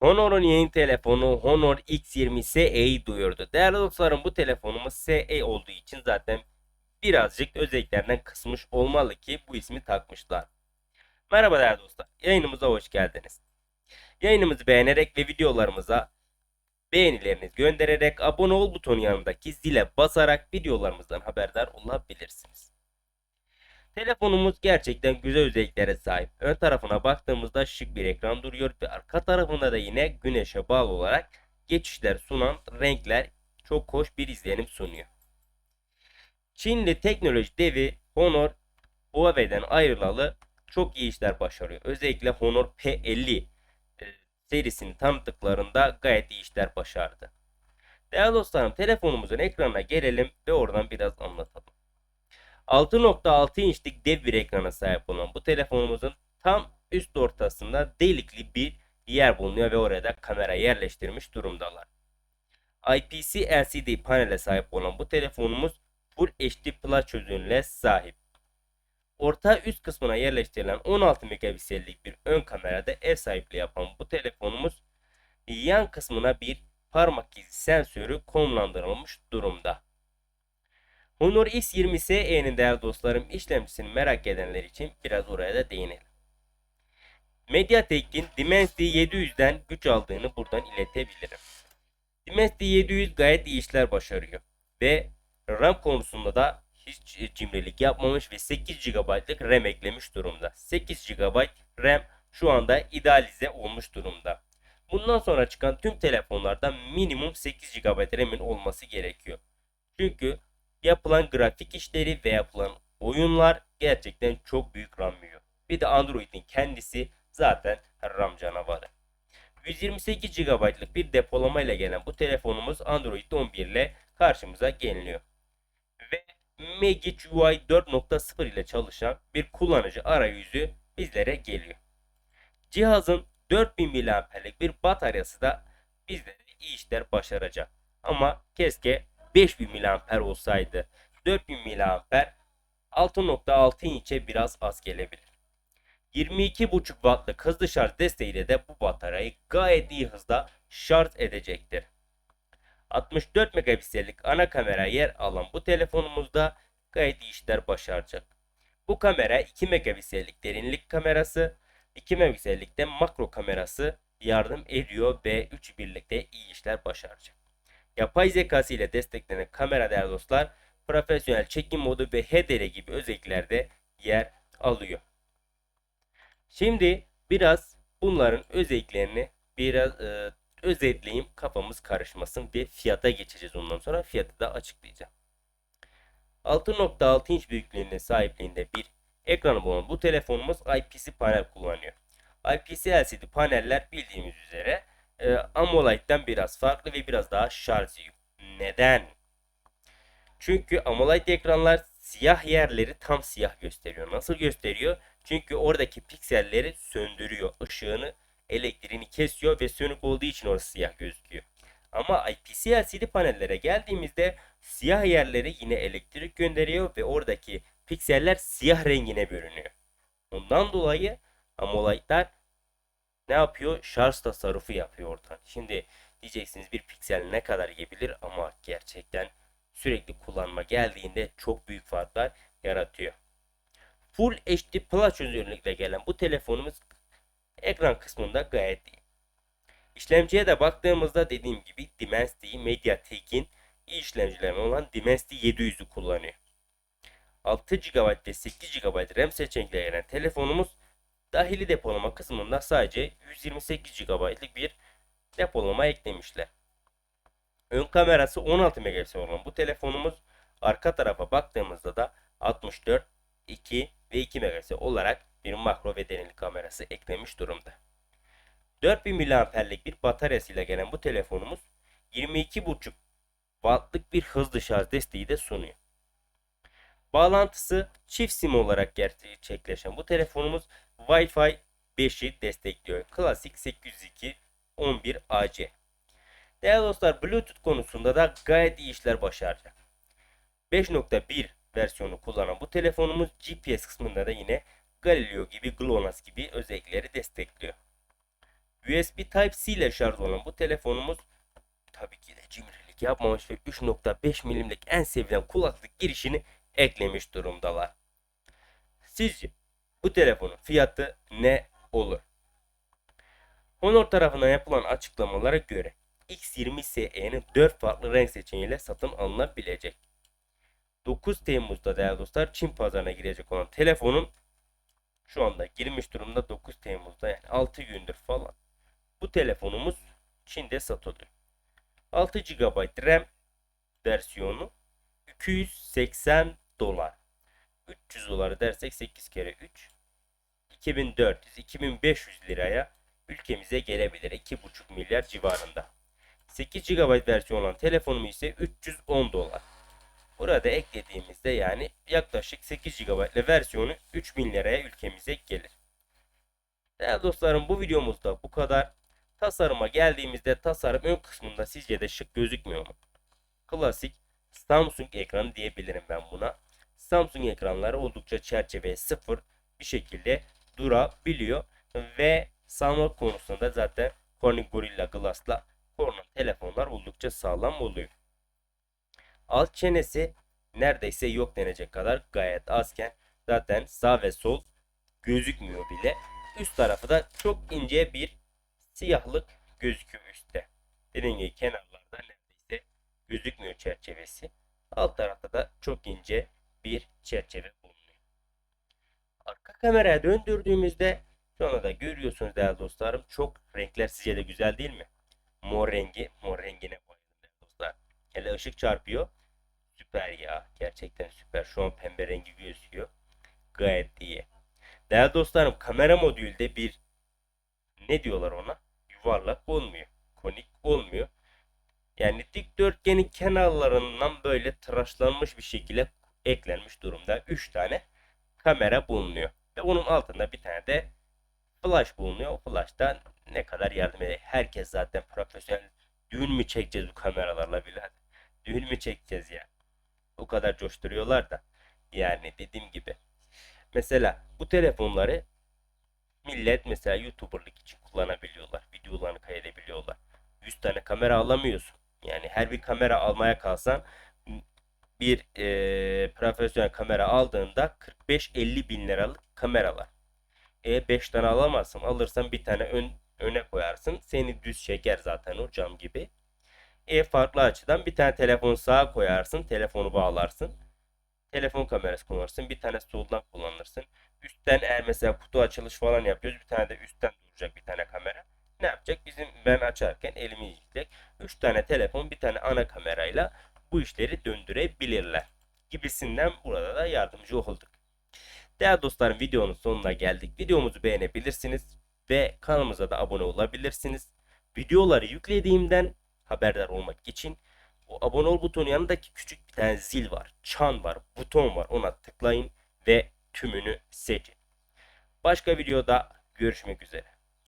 Honor'un yeni telefonu Honor X20 SE'yi duyurdu. Değerli dostlarım bu telefonumuz SE olduğu için zaten birazcık özelliklerinden kısmış olmalı ki bu ismi takmışlar. Merhaba değerli dostlar. Yayınımıza hoş geldiniz. Yayınımızı beğenerek ve videolarımıza beğenilerinizi göndererek abone ol butonu yanındaki zile basarak videolarımızdan haberdar olabilirsiniz. Telefonumuz gerçekten güzel özelliklere sahip. Ön tarafına baktığımızda şık bir ekran duruyor ve arka tarafında da yine güneşe bağlı olarak geçişler sunan renkler çok hoş bir izlenim sunuyor. Çinli teknoloji devi Honor Huawei'den ayrılalı çok iyi işler başarıyor. Özellikle Honor P50 e, serisini tanıttıklarında gayet iyi işler başardı. Değerli dostlarım telefonumuzun ekranına gelelim ve oradan biraz anlatalım. 6.6 inçlik dev bir ekrana sahip olan bu telefonumuzun tam üst ortasında delikli bir yer bulunuyor ve oraya da kamera yerleştirmiş durumdalar. IPS LCD panele sahip olan bu telefonumuz Full HD Plus çözünürlüğe sahip. Orta üst kısmına yerleştirilen 16 megapiksellik bir ön kamerada ev sahipliği yapan bu telefonumuz yan kısmına bir parmak izi sensörü konumlandırılmış durumda. Honor X20 SE'nin değerli dostlarım işlemcisini merak edenler için biraz oraya da değinelim. MediaTek'in Dimensity 700'den güç aldığını buradan iletebilirim. Dimensity 700 gayet iyi işler başarıyor ve RAM konusunda da hiç cimrilik yapmamış ve 8 GB'lık RAM eklemiş durumda. 8 GB RAM şu anda idealize olmuş durumda. Bundan sonra çıkan tüm telefonlarda minimum 8 GB RAM'in olması gerekiyor. Çünkü yapılan grafik işleri ve yapılan oyunlar gerçekten çok büyük RAM yiyor. Bir de Android'in kendisi zaten RAM canavarı. 128 GB'lık bir depolama ile gelen bu telefonumuz Android 11 ile karşımıza geliniyor. Ve Magic UI 4.0 ile çalışan bir kullanıcı arayüzü bizlere geliyor. Cihazın 4000 mAh'lik bir bataryası da bizlere iyi işler başaracak. Ama keşke 5000 mAh olsaydı. 4000 mAh 6.6 inçe biraz az gelebilir. 22.5 wattlık hızlı şarj desteğiyle de bu bataryayı gayet iyi hızda şarj edecektir. 64 megapiksellik ana kamera yer alan bu telefonumuzda gayet iyi işler başaracak. Bu kamera 2 megapiksellik derinlik kamerası, 2 megapiksellik de makro kamerası yardım ediyor ve 3 birlikte iyi işler başaracak. Yapay zekası ile desteklenen kamera değerli dostlar profesyonel çekim modu ve HDR gibi özelliklerde yer alıyor. Şimdi biraz bunların özelliklerini biraz e, özetleyeyim kafamız karışmasın ve fiyata geçeceğiz ondan sonra fiyatı da açıklayacağım. 6.6 inç büyüklüğünde sahipliğinde bir ekranı bulunan bu telefonumuz IPS panel kullanıyor. IPS LCD paneller bildiğimiz üzere e, AMOLED'den biraz farklı ve biraz daha şarj yiyor. Neden? Çünkü AMOLED ekranlar siyah yerleri tam siyah gösteriyor. Nasıl gösteriyor? Çünkü oradaki pikselleri söndürüyor. Işığını, elektriğini kesiyor ve sönük olduğu için orası siyah gözüküyor. Ama IPS LCD panellere geldiğimizde siyah yerleri yine elektrik gönderiyor ve oradaki pikseller siyah rengine bürünüyor. Ondan dolayı AMOLED'ler ne yapıyor? Şarj tasarrufu yapıyor oradan. Şimdi diyeceksiniz bir piksel ne kadar yiyebilir ama gerçekten sürekli kullanma geldiğinde çok büyük farklar yaratıyor. Full HD Plus çözünürlükle gelen bu telefonumuz ekran kısmında gayet iyi. İşlemciye de baktığımızda dediğim gibi Dimensity MediaTek'in iyi işlemcilerine olan Dimensity 700'ü kullanıyor. 6 GB ve 8 GB RAM seçeneğiyle gelen telefonumuz dahili depolama kısmında sadece 128 GB'lık bir depolama eklemişler. Ön kamerası 16 megapiksel olan bu telefonumuz arka tarafa baktığımızda da 64, 2 ve 2 megapiksel olarak bir makro ve derinlik kamerası eklemiş durumda. 4000 mAh'lik bir bataryasıyla gelen bu telefonumuz 22.5 wattlık bir hızlı şarj desteği de sunuyor. Bağlantısı çift sim olarak gerçekleşen bu telefonumuz Wi-Fi 5'i destekliyor. Klasik 802 11 AC. Değerli dostlar Bluetooth konusunda da gayet iyi işler başaracak. 5.1 versiyonu kullanan bu telefonumuz GPS kısmında da yine Galileo gibi GLONASS gibi özellikleri destekliyor. USB Type-C ile şarj olan bu telefonumuz tabii ki de cimrilik yapmamış ve 3.5 milimlik en sevilen kulaklık girişini eklemiş durumdalar. Sizce bu telefonun fiyatı ne olur? Honor tarafından yapılan açıklamalara göre X20 SE'nin 4 farklı renk seçeneğiyle satın alınabilecek. 9 Temmuz'da değerli dostlar Çin pazarına girecek olan telefonun şu anda girmiş durumda 9 Temmuz'da yani 6 gündür falan. Bu telefonumuz Çin'de satılıyor. 6 GB RAM versiyonu 280 dolar. 300 dolar dersek 8 kere 3 2400-2500 liraya ülkemize gelebilir. 2,5 milyar civarında. 8 GB versiyon olan telefonum ise 310 dolar. Burada eklediğimizde yani yaklaşık 8 GB versiyonu 3000 liraya ülkemize gelir. Değerli dostlarım bu videomuzda bu kadar. Tasarıma geldiğimizde tasarım ön kısmında sizce de şık gözükmüyor mu? Klasik Samsung ekranı diyebilirim ben buna. Samsung ekranları oldukça çerçeve sıfır bir şekilde durabiliyor ve sağlam konusunda zaten Corning Gorilla Glass'la korunan telefonlar oldukça sağlam oluyor. Alt çenesi neredeyse yok denecek kadar gayet azken zaten sağ ve sol gözükmüyor bile. Üst tarafı da çok ince bir siyahlık gözüküyor üstte. Dediğim gibi kenarlarda neredeyse gözükmüyor çerçevesi. Alt tarafta da çok ince bir çerçeve bulunuyor. Arka kameraya döndürdüğümüzde şu anda da görüyorsunuz değerli dostlarım. Çok renkler sizce de güzel değil mi? Mor rengi, mor rengine bayıldım değerli dostlar. Hele ışık çarpıyor. Süper ya. Gerçekten süper. Şu an pembe rengi gözüküyor. Gayet iyi. Değerli dostlarım kamera modülde bir ne diyorlar ona? Yuvarlak olmuyor. Konik olmuyor. Yani dikdörtgenin kenarlarından böyle tıraşlanmış bir şekilde eklenmiş durumda 3 tane kamera bulunuyor. Ve onun altında bir tane de flash bulunuyor. O flash'tan ne kadar yardım ediyor. Herkes zaten profesyonel. Düğün mü çekeceğiz bu kameralarla bile? Düğün mü çekeceğiz ya? O kadar coşturuyorlar da. Yani dediğim gibi. Mesela bu telefonları millet mesela YouTuber'lık için kullanabiliyorlar. Videolarını kaydedebiliyorlar. 100 tane kamera alamıyorsun. Yani her bir kamera almaya kalsan bir e, profesyonel kamera aldığında 45-50 bin liralık kameralar. E 5 tane alamazsın. Alırsan bir tane ön, öne koyarsın. Seni düz çeker zaten o cam gibi. E farklı açıdan bir tane telefon sağa koyarsın. Telefonu bağlarsın. Telefon kamerası kullanırsın. Bir tane soldan kullanırsın. Üstten eğer mesela kutu açılış falan yapıyoruz. Bir tane de üstten duracak bir tane kamera. Ne yapacak? Bizim ben açarken elimi yiyecek. 3 tane telefon bir tane ana kamerayla bu işleri döndürebilirler. Gibisinden burada da yardımcı olduk. Değerli dostlarım videonun sonuna geldik. Videomuzu beğenebilirsiniz ve kanalımıza da abone olabilirsiniz. Videoları yüklediğimden haberdar olmak için o abone ol butonu yanındaki küçük bir tane zil var. Çan var, buton var. Ona tıklayın ve tümünü seçin. Başka videoda görüşmek üzere.